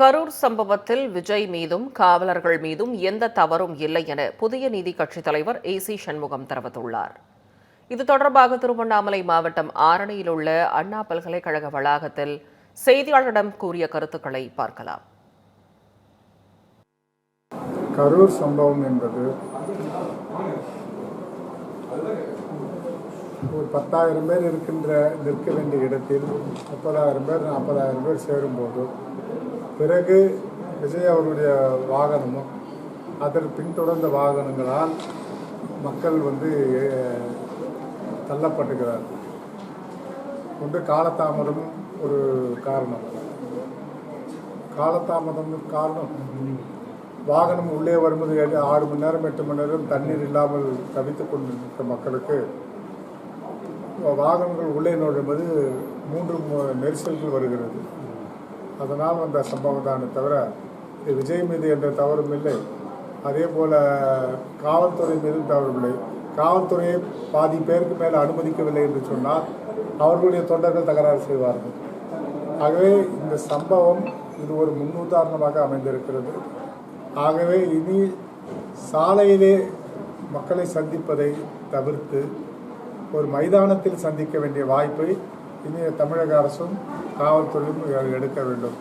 கரூர் சம்பவத்தில் விஜய் மீதும் காவலர்கள் மீதும் எந்த தவறும் இல்லை என புதிய நீதி கட்சித் தலைவர் ஏ சி சண்முகம் தெரிவித்துள்ளார். இது தொடர்பாக திருவண்ணாமலை மாவட்டம் ஆரணியில் உள்ள அண்ணா பல்கலைக்கழக வளாகத்தில் செய்தியாளரிடம் கூறிய கருத்துக்களை பார்க்கலாம். கரூர் சம்பவம் என்பது ஒரு பத்தாயிரம் பேர் இருக்கின்ற நிற்க வேண்டிய இடத்தில் முப்பதாயிரம் பேர் நாற்பதாயிரம் பேர் சேரும்போது பிறகு விஜய் அவருடைய வாகனமும் அதற்கு பின்தொடர்ந்த வாகனங்களால் மக்கள் வந்து தள்ளப்பட்டுகிறார். ஒன்று காலதாமதம் ஒரு காரணம். காலதாமதம் காரணம்? வாகனம் உள்ளே வரும்போது ஏழு- ஆறு மணி நேரம் எட்டு மணி நேரம் தண்ணீர் இல்லாமல் தவித்து கொண்டிருக்க மக்களுக்கு வாகனங்கள் உள்ளே நுழைவது மூன்று மு- நெரிசல்கள் வருகிறது. அதனால் வந்த சம்பவம் தானே தவிர இது விஜய் மீது எந்த தவறும் இல்லை. அதே போல் காவல்துறை மீதும் தவறில்லை காவல்துறையை பாதி பேருக்கு மேலே அனுமதிக்கவில்லை என்று சொன்னால் அவர்களுடைய தொண்டர்கள் தகராறு செய்வார்கள். ஆகவே இந்த சம்பவம் இது ஒரு முன்னுதாரணமாக அமைந்திருக்கிறது. ஆகவே இனி சாலையிலே மக்களை சந்திப்பதை தவிர்த்து ஒரு மைதானத்தில் சந்திக்க வேண்டிய வாய்ப்பை இனி தமிழக அரசும் காவல்துறையும் எடுக்க வேண்டும்.